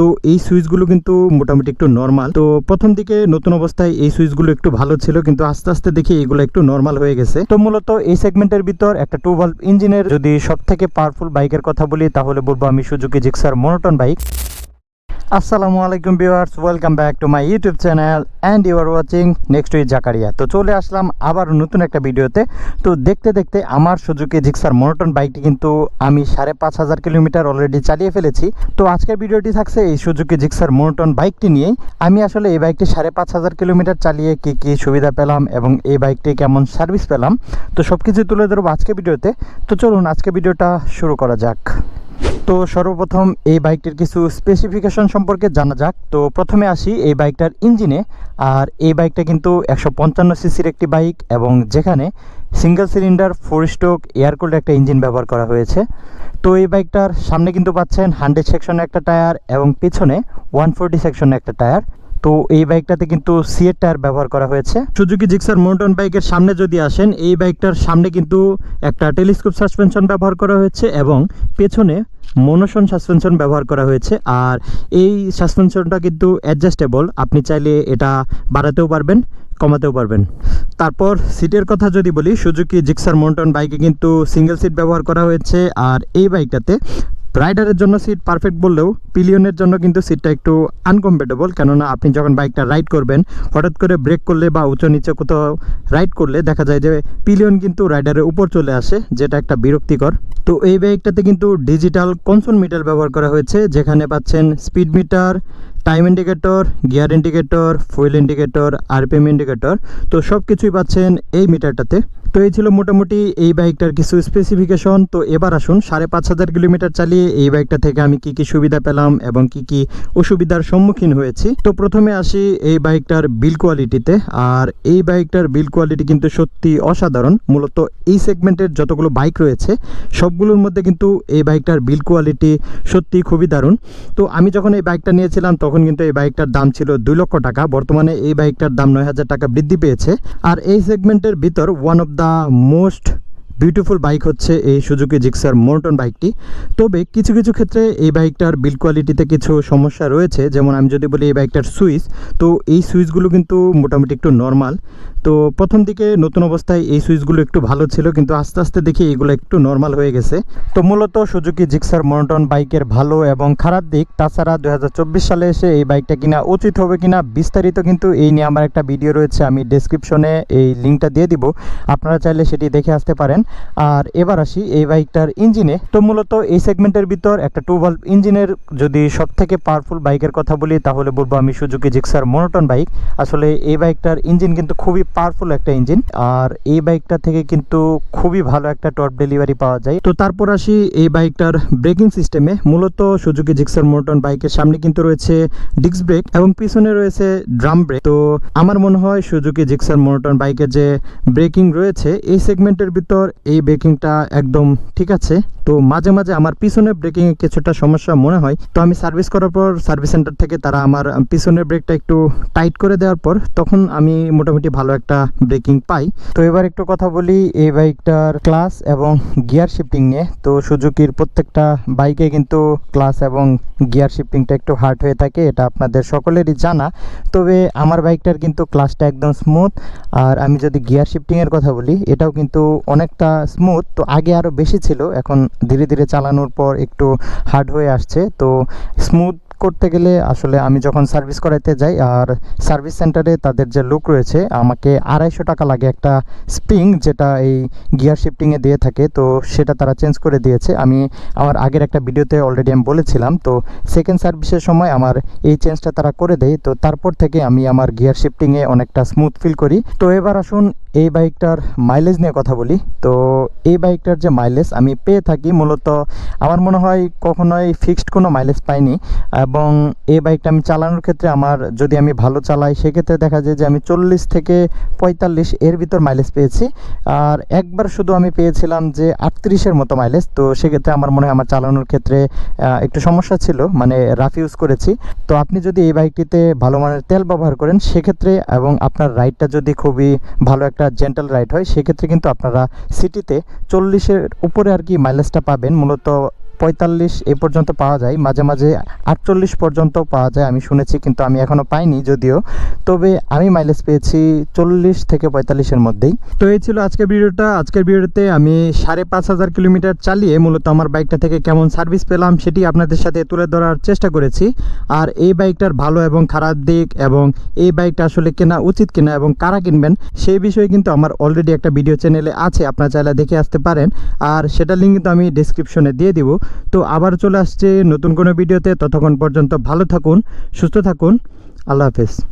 তো এই সুইচগুলো কিন্তু মোটামুটি একটু নর্মাল তো প্রথম দিকে নতুন অবস্থায় এই সুইচগুলো একটু ভালো ছিল, কিন্তু আস্তে আস্তে দেখি এগুলো একটু নর্মাল হয়ে গেছে। তো মূলত এই সেগমেন্টের ভিতর একটা টু ভাল্ভ ইঞ্জিনের যদি সব থেকে পাওয়ারফুল বাইকের কথা বলি, তাহলে বলব আমি সুজুকি জিক্সার মনোটন বাইক আসসালামু আলাইকুম viewers, welcome back to my YouTube channel and you are watching next with Zakaria তো চলে আসলাম আবার নতুন একটা ভিডিওতে। তো দেখতে দেখতে আমার সুজুকি জিক্সার মনোটন বাইকটি কিন্তু আমি সাড়ে পাঁচ হাজার কিলোমিটার অলরেডি চালিয়ে ফেলেছি। তো আজকের ভিডিওটি থাকছে এই সুজুকি জিক্সার মনোটন বাইকটি নিয়েই। আমি আসলে এই বাইকটি সাড়ে পাঁচ হাজার কিলোমিটার চালিয়ে কী কী সুবিধা পেলাম এবং এই বাইকটি কেমন সার্ভিস পেলাম। তো সব কিছু তুলে ধরবো আজকে ভিডিওতে। তো চলুন আজকে ভিডিওটা শুরু করা যাক। তো সর্বপ্রথম এই বাইকটির কিছু স্পেসিফিকেশন সম্পর্কে জানা যাক। তো প্রথমে আসি এই বাইকটার ইঞ্জিনে। আর এই বাইকটা কিন্তু একশো পঞ্চান্ন সিসির একটি বাইক এবং যেখানে single cylinder four stroke air cooled একটা ইঞ্জিন ব্যবহার করা হয়েছে। তো এই বাইকটার সামনে কিন্তু পাচ্ছেন হান্ড্রেড সেকশনে একটা টায়ার এবং পিছনে ওয়ান ফোরটি সেকশনে একটা টায়ার। তো এই বাইকটাতে কিন্তু সিএর টায়ার ব্যবহার করা হয়েছে। সুজুকি জিক্সার মোটন বাইকের সামনে যদি আসেন, এই বাইকটার সামনে কিন্তু একটা টেলিস্কোপ সাসপেনশন ব্যবহার করা হয়েছে এবং পেছনে মনোশন সাসপেনশন ব্যবহার করা হয়েছে। আর এই সাসপেনশনটা কিন্তু অ্যাডজাস্টেবল আপনি চাইলে এটা বাড়াতেও পারবেন, কমাতেও পারবেন। তারপর সিটের কথা যদি বলি সুজুকি জিক্সার মন্টন বাইকে কিন্তু সিঙ্গেল সিট ব্যবহার করা হয়েছে। আর এই বাইকটাতে রাইডারের জন্য সিট পারফেক্ট বললেও পিলিয়নের জন্য কিন্তু সিটটা একটু আনকমফর্টেবল কেননা আপনি যখন বাইকটা রাইড করবেন, হঠাৎ করে ব্রেক করলে বা উঁচু নিচে কোথাও রাইড করলে দেখা যায় যে পিলিয়ন কিন্তু রাইডারের উপর চলে আসে, যেটা একটা বিরক্তিকর। তো এই বাইকটাতে কিন্তু ডিজিটাল কনসোল মিটার ব্যবহার করা হয়েছে, যেখানে পাচ্ছেন speed meter time indicator gear indicator fuel indicator RPM indicator তো সব কিছুই পাচ্ছেন এই মিটারটাতে তো এই ছিল মোটামুটি এই বাইকটার কিছু স্পেসিফিকেশন তো এবার আসুন, সাড়ে পাঁচ হাজার কিলোমিটার চালিয়ে এই বাইকটা থেকে আমি কি কি সুবিধা পেলাম এবং কি কি অসুবিধার সম্মুখীন হয়েছি। তো প্রথমে আসি এই বাইকটার বিল কোয়ালিটিতে আর এই বাইকটার বিল কোয়ালিটি কিন্তু সত্যি অসাধারণ। মূলত এই সেগমেন্টের যতগুলো বাইক রয়েছে, সবগুলোর মধ্যে কিন্তু এই বাইকটার বিল কোয়ালিটি সত্যি খুবই দারুণ। তো আমি যখন এই বাইকটা নিয়েছিলাম, তখন কিন্তু এই বাইকটার দাম ছিল দুই লক্ষ টাকা। বর্তমানে এই বাইকটার দাম নয় হাজার টাকা বৃদ্ধি পেয়েছে। আর এই সেগমেন্টের ভিতর one of the most beautiful bike হচ্ছে এই সুজুকি জিক্সার মোরটন বাইকটি তবে কিছু কিছু ক্ষেত্রে এই বাইকটার বিল কোয়ালিটিতে কিছু সমস্যা রয়েছে। যেমন আমি যদি বলি এই বাইকটার সুইচ, তো এই সুইচগুলো কিন্তু মোটামুটি একটু নর্মাল তো প্রথম দিকে নতুন অবস্থায় এই সুইচগুলো একটু ভালো ছিল, কিন্তু আস্তে আস্তে দেখি এগুলো একটু নর্মাল হয়ে গেছে। তো মূলত সুজুকি, জিক্সার, মনোটন বাইকের ভালো এবং খারাপ দিক। তাছাড়া দু হাজার চব্বিশ সালে এসে এই বাইকটা কিনা উচিত হবে কিনা বিস্তারিত কিন্তু এই নিয়ে আমার একটা ভিডিও রয়েছে, আমি ডেসক্রিপশনে এই লিঙ্কটা দিয়ে দিব। আপনারা চাইলে সেটি দেখে আসতে পারেন। আর এবার আসি এই বাইকটার ইঞ্জিনে। তো মূলত এই সেগমেন্টের ভিতর একটা টু ভলভ ইঞ্জিনের যদি সব থেকে পাওয়ারফুল বাইকের কথা বলি, তাহলে বলব আমি সুজুকি, জিক্সার, মনোটন বাইক। আসলে এই বাইকটার ইঞ্জিন কিন্তু খুবই পাওয়ারফুল একটা ইঞ্জিন আর এই বাইকটা থেকে কিন্তু খুবই ভালো একটা টপ ডেলিভারি পাওয়া যায়। তো তারপর আসি এই বাইকটার ব্রেকিং সিস্টেমে মূলত সুজুকি জিক্সার মোটন বাইকের সামনে কিন্তু রয়েছে ডিস্ক ব্রেক এবং পিছনে রয়েছে ড্রাম ব্রেক তো আমার মনে হয় সুজুকি জিক্সার মোটন বাইকের যে ব্রেকিং রয়েছে, এই সেগমেন্টের ভিতর এই ব্রেকিংটা একদম ঠিক আছে। তো মাঝে মাঝে আমার পিছনের ব্রেকিং এ কিছুটা সমস্যা মনে হয়। তো আমি সার্ভিস করার পর সার্ভিস সেন্টার থেকে তারা আমার পিছনের ব্রেকটা একটু টাইট করে দেওয়ার পর, তখন আমি মোটামুটি ভালো একটা ব্রেকিং পাই। তো এবার একটু কথা বলি এই বাইকটার ক্লাস এবং গিয়ার শিফটিং নিয়ে। তো সুজুকির প্রত্যেকটা বাইকে কিন্তু ক্লাস এবং গিয়ার শিফটিংটা একটু হার্ড হয়ে থাকে, এটা আপনাদের সকলেরই জানা। তবে আমার বাইকটার কিন্তু ক্লাসটা একদম স্মুথ আর আমি যদি গিয়ার শিফটিংয়ের কথা বলি, এটাও কিন্তু অনেকটা স্মুথ তো আগে আরও বেশি ছিল, এখন ধীরে ধীরে চালানোর পর একটু হার্ড হয়ে আসছে। তো স্মুথ করতে গেলে আসলে আমি যখন সার্ভিস করাইতে যাই আর সার্ভিস সেন্টারে তাদের যে লুক রয়েছে, আমাকে আড়াইশো টাকা লাগে একটা স্প্রিং যেটা এই গিয়ার শিফটিংয়ে দিয়ে থাকে, তো সেটা তারা চেঞ্জ করে দিয়েছে। আমি আমার আগের একটা ভিডিওতে অলরেডি আমি বলেছিলাম, তো সেকেন্ড সার্ভিসের সময় আমার এই চেঞ্জটা তারা করে দেয়, তো তারপর থেকে আমি আমার গিয়ার শিফটিংয়ে অনেকটা স্মুথ ফিল করি। তো এবার আসুন এই বাইকটার মাইলেজ নিয়ে কথা বলি। তো এই বাইকটার যে মাইলেজ আমি পেয়ে থাকি মূলত আমার মনে হয় কখনোই ফিক্সড কোনো মাইলেজ পাইনি এবং এই বাইকটা আমি চালানোর ক্ষেত্রে আমার যদি আমি ভালো চালাই, সেক্ষেত্রে দেখা যায় যে আমি চল্লিশ থেকে পঁয়তাল্লিশ এর ভিতর মাইলেজ পেয়েছি। আর একবার শুধু আমি পেয়েছিলাম যে আটত্রিশের মতো মাইলেজ তো সেক্ষেত্রে আমার মনে হয় আমার চালানোর ক্ষেত্রে একটু সমস্যা ছিল মানে রাফ ইউজ করেছি। তো আপনি যদি এই বাইকটিতে ভালো মানের তেল ব্যবহার করেন, সেক্ষেত্রে এবং আপনার রাইডটা যদি খুবই ভালো একটা জেন্টাল রাইড হয়, সেক্ষেত্রে কিন্তু আপনারা সিটিতে চল্লিশের উপরে আর কি মাইলেজটা পাবেন। মূলত পঁয়তাল্লিশ এ পর্যন্ত পাওয়া যায়, মাঝে মাঝে আটচল্লিশ পর্যন্ত পাওয়া যায় আমি শুনেছি, কিন্তু আমি এখনও পাইনি যদিও। তবে আমি মাইলেজ পেয়েছি চল্লিশ থেকে পঁয়তাল্লিশের মধ্যেই। তো এই ছিল আজকের ভিডিওটা। আজকের ভিডিওতে আমি সাড়ে পাঁচ হাজার কিলোমিটার চালিয়ে মূলত আমার বাইকটা থেকে কেমন সার্ভিস পেলাম সেটি আপনাদের সাথে তুলে ধরার চেষ্টা করেছি। আর এই বাইকটার ভালো এবং খারাপ দিক এবং এই বাইকটা আসলে কেনা উচিত কিনা এবং কারা কিনবেন, সেই বিষয়ে কিন্তু আমার অলরেডি একটা ভিডিও চ্যানেলে আছে, আপনারা চাইলে দেখে আসতে পারেন। আর সেটার লিঙ্ক কিন্তু আমি ডিসক্রিপশনে দিয়ে দিব। তো আবার চলে আসছে নতুন কোনো ভিডিওতে। ততক্ষণ পর্যন্ত ভালো থাকুন, সুস্থ থাকুন। আল্লাহ হাফেজ।